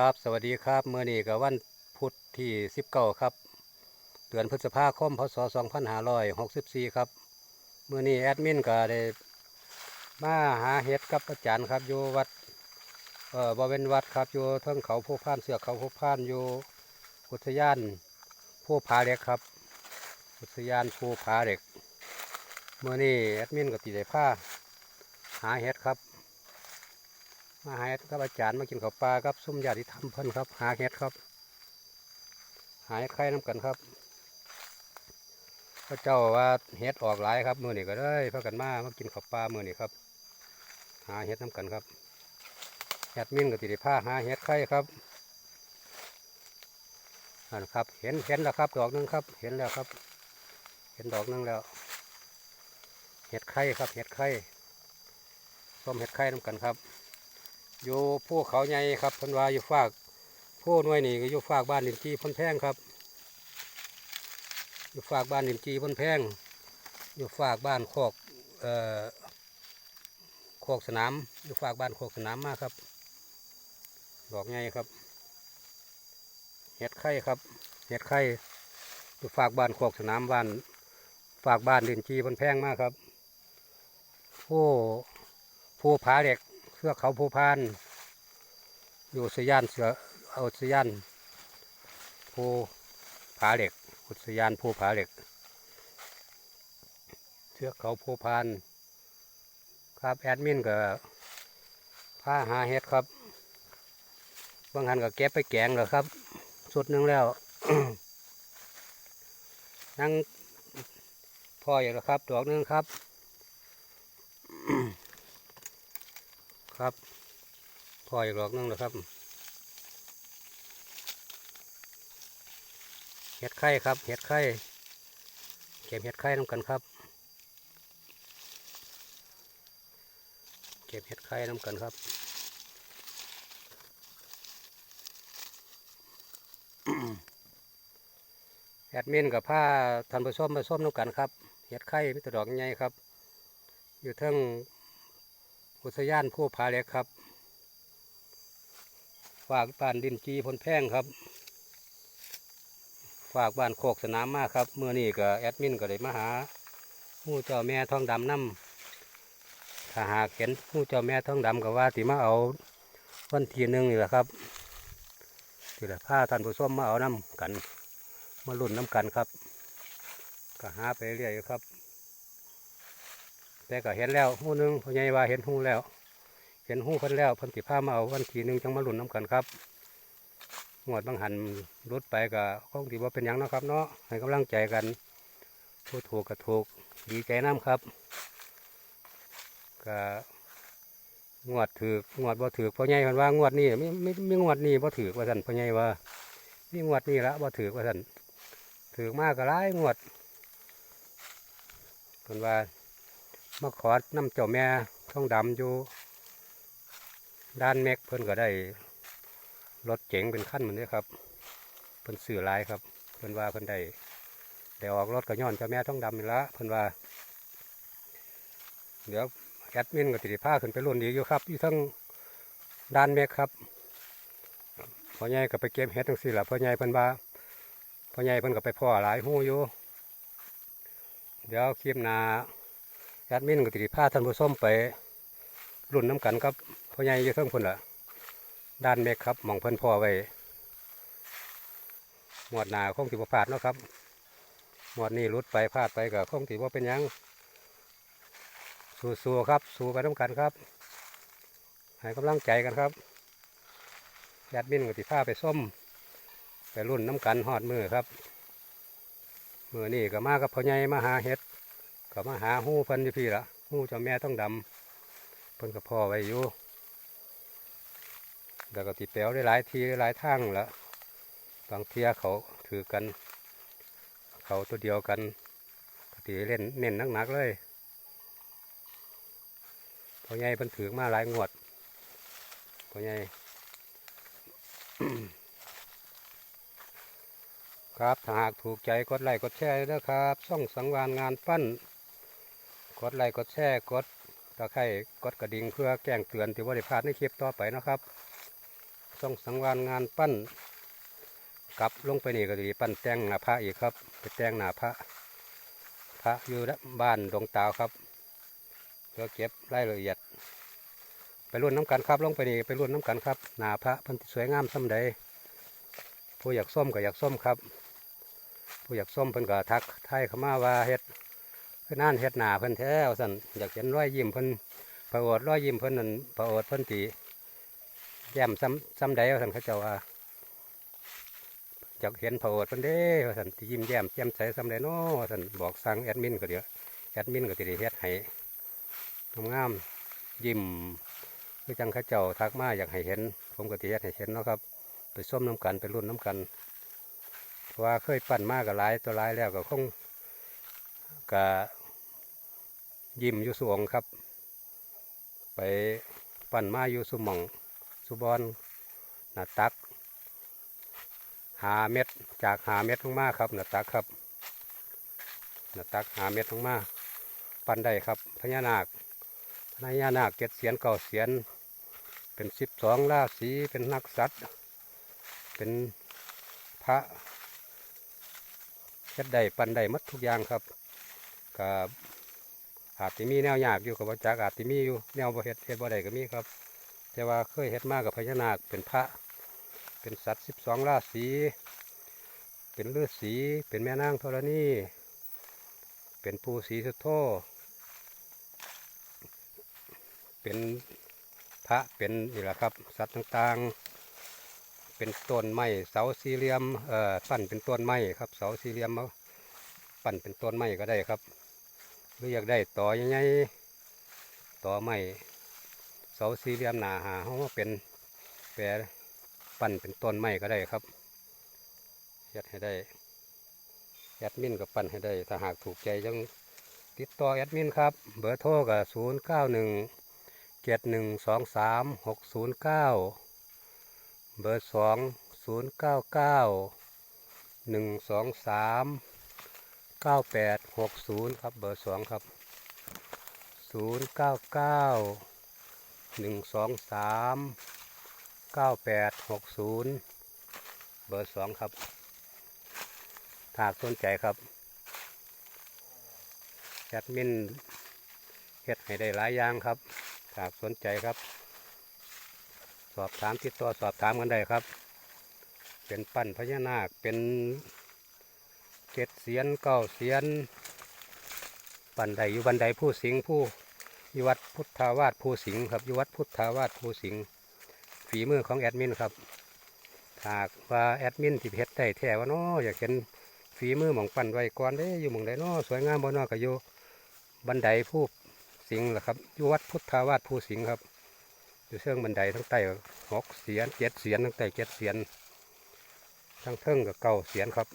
ครับ สวัสดีครับเมื่อนี้กับวันพุธที่ 19 ครับ เดือนพฤษภาคม พศ 2564 ครับเมื่อนี้แอดมินก็ได้มาหาเห็ดกับอาจารย์ครับอยู่วัดเอ่อบริเวณวัดครับอยู่เทิงเขาผู้พานเสือกเขาผู้พานอยู่อุทยานผู้ผาเหล็กครับ อุทยานผู้ผาเหล็กเมื่อนี้แอดมินก็ติได้ผ้าหาเห็ดครับ มาหาเห็ดกับอาจารย์มากินข้าวปลาครับซุ่มญาติธรรมเพิ่นครับ หาเห็ดครับ หาเห็ดไข่น้ำกันครับพระเจ้าว่าเห็ดออกหลายครับมือนี่ก็ได้พากันมามากินข้าวปลามือนี่ครับ หาเห็ดน้ำกันครับเห็ดมิ้นกับติริผ้าหาเห็ดไข่ครับนั่นครับเห็นเห็นแล้วครับ ดอกหนึงครับ เห็นแล้วครับ เห็นดอกหนึงแล้ว เห็ดไข่ครับ เห็ดไข่ส้มเห็ดไข่น้ำกันครับ อยู่ภูเขาใหญ่ครับพันวาอยู่ฝากผู้น่วยนี่ก็อยู่ฝากบ้านดินจีพ้นแพงครับ อยู่ฝากบ้านดินจีพ้นแพง อยู่ฝากบ้านโคกเอ่อโคกสนาม อยู่ฝากบ้านโคกสนามมากครับ ดอกใหญ่ครับ เห็ดไข่ครับ เห็ดไข่อยู่ฝากบ้านโคกสนามบ้าน ฝากบ้านดินจีพ้นแพงมากครับผู้ผู้ผาเด็ก เสื้อเขาภูพานอยู่สยานเสือเอาสยานภูผาเหล็ก อุทยานภูผาเหล็กเชือกเขาภูพานครับแอดมินกับผ้าหาเห็ดครับบางหันก็เก็บไปแกงแล้วครับสุดหนึงแล้วนั่งพ่ออย่างละครับดอกนึงครับ ครับ พออีกดอกนึงแล้วครับเห็ดไข่ครับเห็ดไข่เก็บเห็ดไข่น้ำกันครับ เก็บเห็ดไข่น้ำกันครับแอดมินกับผ้าทันผสมผสมน้ำกันครับเห็ดไข่มิตรดอกใหญ่ครับ อยู่ทั้ง อุทยานผู้ผาเล็กครับ ฝากบ้านดินจีพนแพงครับ ฝากบ้านโคกสนามมากครับเมื่อนี้ก็แอดมินก็เลยมาหาหมู่เจ้าแม่ท้องดำน้ำถ้าหากเห็นหมู่เจ้าแม่ท้องดำก็ว่าติมาเอาวันที่หนึ่งนี่แหละครับทีละผ้าท่านผู้ชมมาเอาน้ำกัน มาลุ่นน้ำกันครับ ก็หาไปเรื่อยครับ แต่ก็เห็นแล้วหูหนึงพ่อใหญ่ว่าเห็นหูแล้ว เห็นหูเพิ่นแล้วเพิ่นสิพามาเอาวันทีหนึงจังมาหลุนน้ำกันครับงวดบางหันรุดไปก็คงที่ว่าเป็นหยังนะครับเนาะให้กำลังใจกันผู้ถูกก็ถูกดีใจน้ำครับก็งวดถือกงวดบ่ถือพ่อใหญ่เพิ่นว่างวดนี้ไม่ไม่ไม่งวดนี้บ่ถือว่าซั่นพ่อใหญ่ว่ามีงวดนี้ละบ่ถือว่าซั่นถือมากก็หลายงวดเพิ่นว่า มาขอน้ำเจ้าแม่ท้องดำอยู่ ด้านเมกเพิ่นก็ได้รถเจ๋งเป็นขั้นเหมือนนี้ครับเพิ่นสื่อลายครับเพิ่นว่าเพิ่นได้ได้ออกรถก็ย้อนเจ้าแม่ท้องดำนี่ละเพิ่นว่า เดี๋ยวแอดมินก็ติดผ้าขึ้นไปรุ่นดีอยู่ครับอยู่ทั้งด้านเมกครับพ่อใหญ่ก็ไปเก็บเห็ดทั้งสี่ละพ่อใหญ่เพิ่นว่าพ่อใหญ่เพิ่นก็ไปพ่อหลายหูอยู่เดี๋ยวคลิปหน้า ดมินก็ติดผ้าท่านผู้ชมไปรุ่นน้ำกันครับพ่อใหญ่ยี่เทิงพุ่นละด้านเมฆครับมองเพิ่นพ่อไว้หมวดหนาคงติบ่พลาดเนาะครับหมวดนี้รุดไปพลาดไปก็คงติว่าเป็นยังสู้ๆครับ สู้ไปน้ำกันครับให้กำลังใจกันครับแอดมินก็ติผ้าไปส้มไปรุ่นน้ำกันหอดมือครับมือนี่ก็มากับพ่อใหญ่มาหาเห็ด ก็มาหาหู้เพิ่นอยู่พี่ละหู้เจ้าแม่ต้องดำเพิ่นก็พ่อไว้อยู่แล้วก็ติดแปลวได้หลายทีได้หลายทางละบางเทียเขาถือกัน เขาตัวเดียวกันตีเล่นเน้นหนักๆเลยพอใหญ่เพิ่นถือมาหลายงวดพอใหญ่ครับถ้าหากถูกใจกดไลค์กดแชร์ด้วยนะครับ ช่องสังวานงานปั้น กดไลค์กดแชร์กดตะไคร่กดกระดิ่งเพื่อแจ้งเตือนที่ว่าได้พลาดในคลิปต่อไปนะครับส่งสังวานงานปั้นกลับลงไปนี่ก็ดีปั้นแต่งหน้าพระอีกครับ ไปแต่งหน้าพระ พระอยู่บ้านดงตาวครับเพื่อเก็บรายละเอียด ไปรุ่นน้ำกันครับลงไปนี่ไปรุ่นน้ำกันครับหน้าพระเพันธิสวยงามสำใดผู้อยากส้มก็อยากส้มครับ ผู้อยากส้มเพิ่นก็ทักไทยข้ามาว่าเฮ็ด เพิ่อนน่นเฮ็ดหนาเพิ่นแท้ว่าซั่นอยากเห็นรอยยิ้มเพิ่นประโอดรอยยิ้มเพิ่นนั่นประโอดเพิ่นตีแย้มซ้ำซ้ำใดว่าซั่นเขาเจ้าว่าอยากเห็นประโอดเพิ่นเด้ว่าซั่นที่ยิ้มแย้มแจ่มใสซ้ำใดเนาะว่าซั่นบอกสั่งแอดมินก็เดี๋ยวแอดมินก็สิดเฮ็ดให้งามยิ้มคือจังเขาเจ้าทักมาอยากให้เห็น ผมก็สิเฮ็ดให้เห็นเนาะครับ ไปส้มน้ำกันไปรุ่นน้ำกันว่าเคยปั่นมากกับหลายตัวหลายแล้วก็คง กะยิ้มอยู่สวงครับ ไปปั่นมาอยู่สุมองสุบอนหนาตักหาเม็ดจากหาเม็ดลงมาครับหนาตักครับหนาตักหาเม็ดลงมาปั่นได้ครับพญานาคพญานาคเจ็ดเสียนเก่าเสียน เป็นสิบสองราศีเป็นนักสัตว์เป็นพระเฮ็ดได้ปันได้มัดทุกอย่างครับ กับอาจจะมีแนวยากอยู่กับว่าจักอาจจะมีอยู่แนวบ่เฮ็ดเฮ็ดบ่ได้ก็มีครับ แต่ว่าเคยเฮ็ดมากกับพญานาคเป็นพระ เป็นสัตว์สิบสองราศีเป็นฤาษีเป็นแม่นางธรณีเป็นปูสีสุโธเป็นพระเป็นนี่แหละครับ สัตว์ต่างๆ เป็นต้นไม้เสาสี่เหลี่ยมเอ่อปั้นเป็นต้นไม้ครับ เสาสี่เหลี่ยมมาปั้นเป็นต้นไม้ก็ได้ครับ หรืออยากได้ต่อยังไงต่อไม้เสาสี่เหลี่ยมหนาหาเขามาเป็นแปรปั้นเป็นต้นไม้ก็ได้ครับยัดให้ได้แอดมินกับปั้นให้ได้ ถ้าหากถูกใจจังติดต่อแอดมินครับ เบอร์โทรกับศูนย์เก้าหนึ่งเจ็ดหนึ่งสองสามหกศูนย์เก้าเบอร์สองศูนย์เก้าเก้าหนึ่งสองสาม เก้าแปดหกศูนย์ครับเบอร์สองครับศูนย์เก้าเก้าหนึ่งสองสามเก้าแปดหกศูนย์เบอร์สองครับถาหากสนใจครับแอดมินเฮ็ดให้ได้หลายอย่างครับถ้าหากสนใจครับ สอบถามติดต่อสอบถามกันได้ครับ เป็นปั้นพญานาคเป็น เจ็ดเสียนเก้าเสียนปั้นใดอยู่บันไดผู้สิงผู้อยวัดพุทธาวาสผู้สิงครับอยวัดพุทธาวาสผู้สิงฝีมือของแอดมินครับหากว่าแอดมินที่เพชรได้แท้ว่าน้ออยากเห็นฝีมือหมองปั้นไว้ก่อนเด้อยู่หมองใดน้อสวยงามบ่น้อก็อยู่บันไดผู้สิงห์ล่ะครับอยู่วัดพุทธาวาสผู้สิงห์ครับ อยู่เชิงบันไดทั้งใต้หกเสียนเจ็ดเสียนทั้งใต้เจ็ดเสียนทั้งเทิงกับเก้าเสียนครับ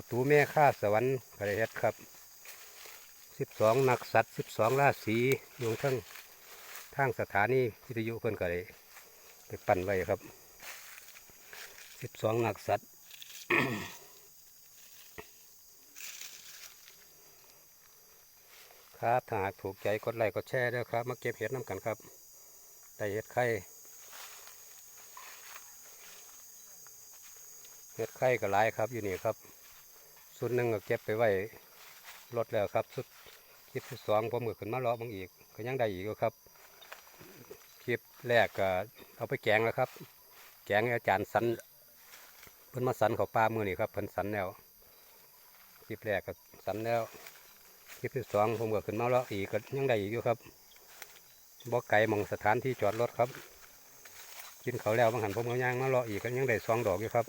ประตูแม่ข้าสวรรค์กระเฮ็ดครับสิบสองนักสัตว์สิบสองราศีอยู่ทั้งทางสถานีวิทยุเพิ่นก็เลยไปปั่นไว้ครับสิบสองนักสัตว์ครับถ้าหากถูกใจกดไลค์กดแชร์ด้วยครับ มาเก็บเห็ดน้ำกันครับได้เห็ดไข่เห็ดไข่ก็หลายครับอยู่นี่ครับ สุดหนึ่งก็เก็บไปไว้รถแล้วครับ สุดคลิปที่สองผมก็ขึ้นมาเลาะบางอีกก็ยังได้อีกอยู่ครับ คลิปแรกก็เอาไปแกงแล้วครับ แกงอาจารย์สันเพิ่นมาสันเขาปลามือนี่ครับเพิ่นสันแล้วคลิปแรกก็สันแล้วคลิปที่สองผมก็ขึ้นมาแล้วอีกก็ยังได้อีกอยู่ครับบ่ไก่มองสถานที่จอดรถครับกินเขาแล้วบางหันผมก็ย่างมาเลาะอีกก็ยังได้สองดอกอยู่ครับ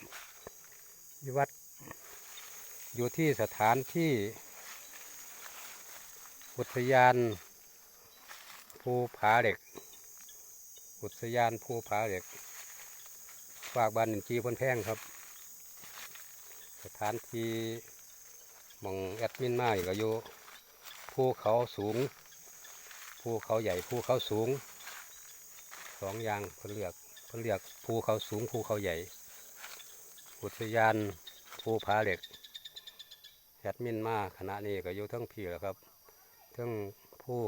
วัด อยู่ที่สถานที่อุทยานภูผาเหล็ก อุทยานภูผาเหล็ก ฝากบ้านหนึ่งจีพนแพงครับ สถานที่มองแอดมินมาอีกก็อยู่ภูเขาสูง ภูเขาใหญ่ภูเขาสูงสองอย่างเพิ่นเรียกเพิ่นเรียกภูเขาสูงภูเขาใหญ่ อุทยานภูผาเหล็ก แอดมินมาขณะนี้ก็อยู่ทั้งพี่แล้วครับทั้งผู้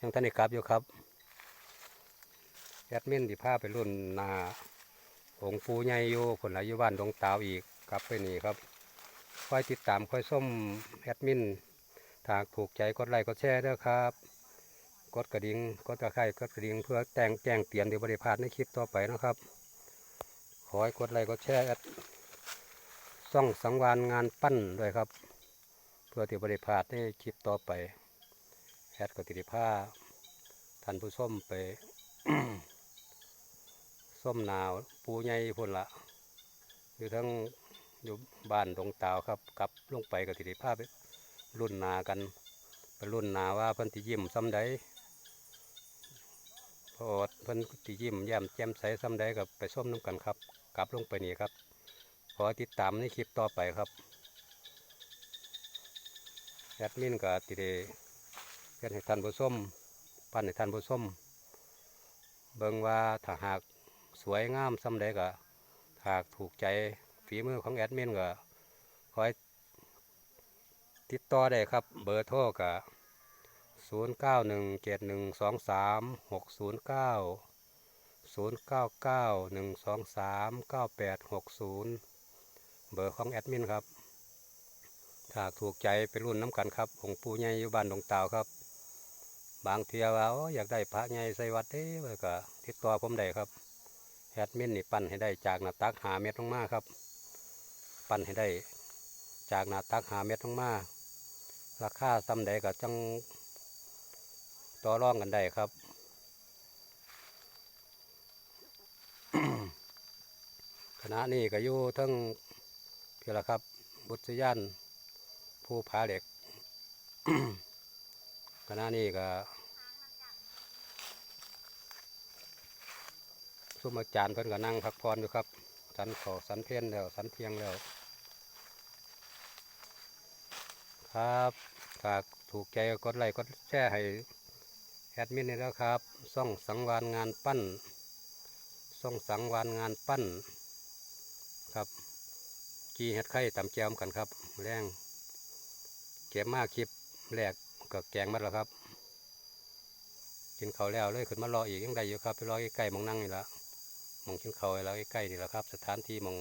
ยังท่านกลับอยู่ครับแอดมินที่พาไปรุ่นนาองค์ปูใหญ่อยู่ผลอายุบ้านดงตาวอีกกลับไปนี่ครับคอยติดตามคอยส้มแอดมินถ้าถูกใจกดไลค์กดแชร์ด้วยครับ กดกระดิ่งกดตะไคร้กดกระดิ่งเพื่อแจ้งแจ้งเตือนเดี๋ยวบริพาดในคลิปต่อไปนะครับ ขอให้กดไลค์กดแชร์ ซ่องสังวานงานปั้นด้วยครับ เพื่อที่บริพลาดในคลิปต่อไปแอดกติริภาท่านผู้ชมไปส้มหนาวปูใหญ่พุ่นละอยู่ทั้งอยู่บ้านตรงตาวครับกลับลงไปกติริภาไปรุ่นนากันไปรุ่นนาว่าพิ่นติยิ้มซ้ำใดพอดพิ่นติยิ้มแย้มแจ่มใสซ้ำใดกับไปส้มน้ำกันครับ กลับลงไปนี่ครับ อติดตามในคลิปต่อไปครับแอดมินกับติเดเพื่อนให้ท่านผู้ชมปั้นให้ท่านผู้ชมเบิ่งว่าถ้าหากสวยงามซ้ำใดก็หากถูกใจฝีมือของแอดมินก็ขอให้ติดต่อได้ครับ เบอร์โทรก็ศูนย์เก้าหนึ่งเจ็ดหนึ่งสองสามหกศูนย์ เบอร์ของแอดมินครับถ้าถูกใจไปรุ่นน้ำกันครับองค์ปู่ใหญ่อยู่บ้านดงตาวครับ บางเทียว่าออยากได้พระใหญ่ใส่วัดเด้เว้ยก็ติดต่อผมได้ครับแอดมินนี่ปั้นให้ได้จากหน้าตักหาเม็ดลงมาครับ ปั้นให้ได้จากหน้าตักหาเม็ดลงมาราคาซ้ำใดก็จังต่อรองกันได้ครับคณะนี้ก็อยู่ทั้ง พี่ละครับ บุตรยานผู้ผาเหล็กคณะนี้ก็สุมอาจารย์เพิ่นก็นั่งพักผ่อนอยู่ครับ สันขอสันเพียนแล้ว สันเทียงแล้ว ครับถ้าถูกใจก็กดไลค์กดแชร์ให้แอดมินนี่แล้วครับ ซ่องสังวานงานปั้น ซ่องสังวานงานปั้น ครับ กีเฮ็ดไข่ตำแจมกันครับ แรงเก็บมากคลิปแรกก็แกงมัดแล้วครับ กินเขาแล้วเลยขึ้นมารออีกยังได้อยู่ครับไปรอใกล้ๆมองนั่งนี่ละมองกินเขาแล้วใกล้ๆนี่ละครับ สถานที่มอง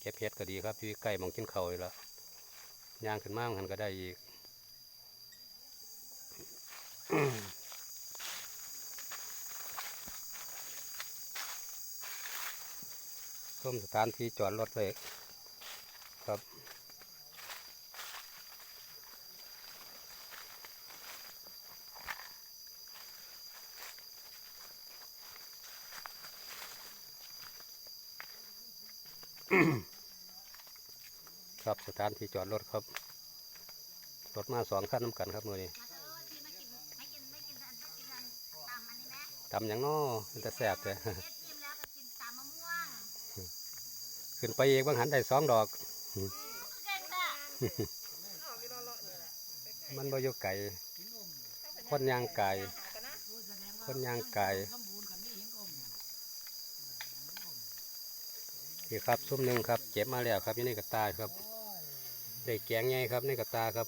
เก็บเฮ็ดก็ดีครับอยู่ใกล้มองกินเขาวนี่ละย่างขึ้นมามันก็ได้อีกส้มสถานที่จอดรถเลย ครับ ครับสถานที่จอดรถครับรถมาสองคันน้ำกันครับมือนี้มาเถอะที่ไม่กินไม่กินไม่กินอันต้องกินอันตำอันนี้ไหมตำหยังน้อมันจะแสบแต่เอ็ดจิ้มแล้วก็กินตำมะม่วงขึ้นไปอีกบางหันได้สองดอกเก่งแต่ มันบ่อยู่ไก่คนยางไก่คนยางไก่นี่ครับซุ้มหนึ่งครับเจ็บมาแล้วครับอยู่ในกระตาครับได้แกงไงครับในกระตาครับ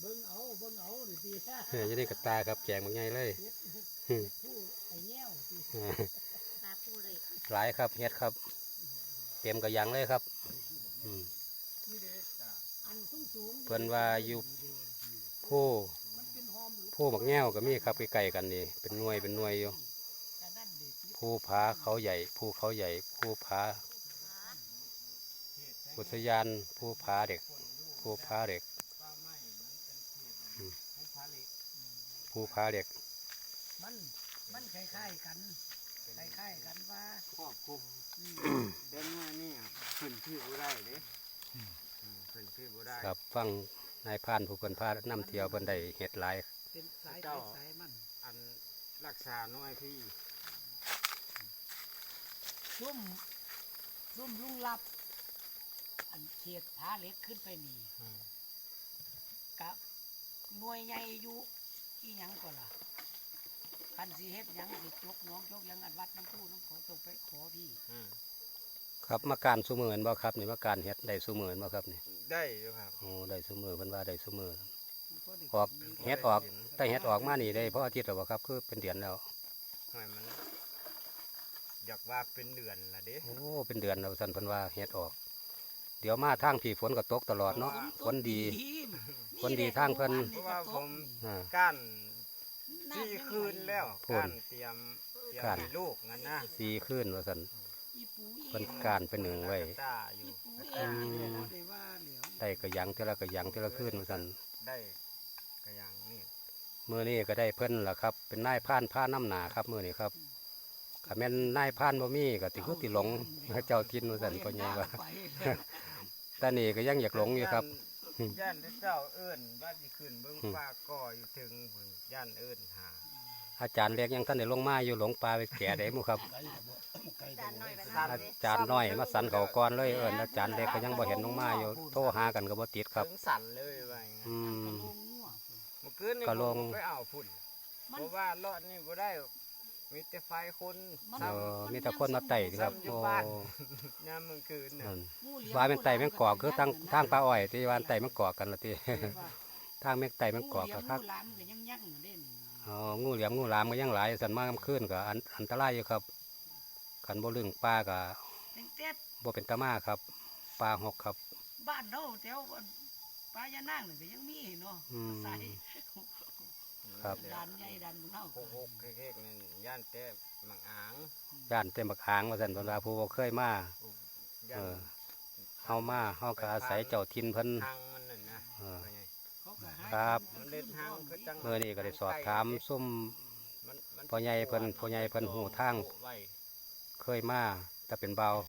เบิ่งเอาเบิ่งเอาดิสิเฮ้ยอยู่ในกระตาครับแกงบางไงเลยผู้ไอ้แง่วสิตาปูเลยหลายครับเฮ็ดครับ เต็มกระยังเลยครับ เพิ่อนว่าอยู่ผู้มันเป็นหอมหรือผู้บักแง่วก็มีครับใกล้ๆกันนี่เป็นหน่วยเป็นหน่วยอยู่แต่นั่นเด็กภูผาเขาใหญ่ภูเขาใหญ่ภูผาอุทยานภูผาเด็กภูผาเด็กอืมภูผาเด็กมันมันคล้ายๆกัน คล้ายๆกันว่าครอบคลุมเดินมานี่ขึ้นที่บ่ได้เด้อืมขึ้นที่บ่ได้ครับฟังนายพรานผู้เพิ่นพานำเที่ยวเพิ่นได้เห็ดหลายเป็นสายเจ้าสายมันอันรักษาน้อยพี่ซุ่มซุ่มลุงลับ อันเขียดผาเหล็กขึ้นไปนี่กับหน่วยใหญ่อยู่ที่ยังก็ล่ะคัน สีเฮ็ดหยังสิจกหน้องจกหยังอันวัดน้ำผู้น้ำเขาต้องไปขอพี่อืมครับมาการสุมือเห็นบ่ครับนี่มาการเห็ดได้สุมือเห็นบ่ครับนี่ได้อยู่ครับ โอ้ได้สุมือเพิ่นว่าได้สุมือ มันก็ได้ออกกินเห็ดออกแต่เห็ดออกมานี่ได้เพราะอาทิตย์แล้วบ่ครับคือเป็นเดือนแล้ว หอยมัน อยากว่าเป็นเดือนละเด้ โอ้เป็นเดือนแล้วสั่นเพิ่นว่าเฮ็ดออก เดี๋ยวมาทางพี่ฝนก็ตกตลอดเนาะฝนดี ฝนดีทางเพิ่น เพราะว่าผมอ่า ก้าน ที่คืนแล้วพูนก้านเตรียมเตรียมก้านให้ลูกงั้นนะสีขึ้นว่าสั่นอีปูอีเพิ่นการเป็นหนึ่งไว้ ตาอยู่อีปูเองนี่แหละได้ว่าเหลียวได้กระยังเท่าละกระยังเท่าละขึ้นว่าสั่นได้กระยังนี่มื้อนี้ก็ได้เพิ่นล่ะครับ เป็นนายพรานพาน้ำหนาครับมื้อนี้ครับถ้าแม่นนายพรานบ่มีก็ติคือติหลงเจ้าทินว่าสั่นพ่อใหญ่ว่าไปตอนนี้ก็ยังอยากหลงอยู่ครับ ย่านย่านที่เจ้าเอิ้นว่าสิขึ้นเบิ่งอืมฟ้าก่ออยู่ถึงพุ่นย่านเอิ้นหา อาจารย์เล็กยังท่านได้ลงมาอยู่หลงป่าไปแก่ได้หมู่ครับจานหน่อยไปสั่นะนอาจารย์น้อยมาสันเขาก่อนเลยเอิ้นอาจารย์เล็กก็ยังบ่เห็นลงมาอยู่โทรหากันก็บ่ติดครับถึงสั่นเลยว่าอย่างงั้นอืมลงงัวเมื่อคืนนี่ก็ลงผมไปเอาพุ่นมัเพนราะว่ารอดนี่บ่ได้มีแต่ไฟคนมันเออมีแต่คนมาไต่ครับซ้ำอยู่โอ้บ้านยามมื้อคืนน่ะนั่นงูเหลียว่าแม่นไต่แม่งกอกคือทางทางปลาอ้อยที่ว่าไต่แม่งกอกกันละติเออว่าทางแม่งไต่แม่งกอกงูก็เหลียคักงูหลามก็ยั งยั่งอยู่เด่นอ๋องูเหลี่ยมงูหลามก็ยังหลายสันมากขึ้นก็อันอันตรายอยู่ครับคันบ่ลึงปลาก็ตั้งแต่บ่เป็นตามาครับปลาหกครับ บ้านเราแถวปลายานางนี่ก็ยังมีเนาะอืมใส่ครับดันใหญ่ดันบุญเฮาโคกๆเค้กๆนั่นย่านแต่มังอางย่านเต็มบักหางว่าซั่นเพิ่นว่าผู้บ่เคยมาย่าเอนอเฮามาเฮาก็อาศัยเจ้าถิ่นเพิ่นทางมันนั่นนะ ครับมันเล่นทางคือจังเมื่อนี้ก็ได้สอบถามซุ่มมันมันพ่อใหญ่เพิ่นพ่อใหญ่เพิ่นหูทางไว้เคยมาแต่เป็นเบา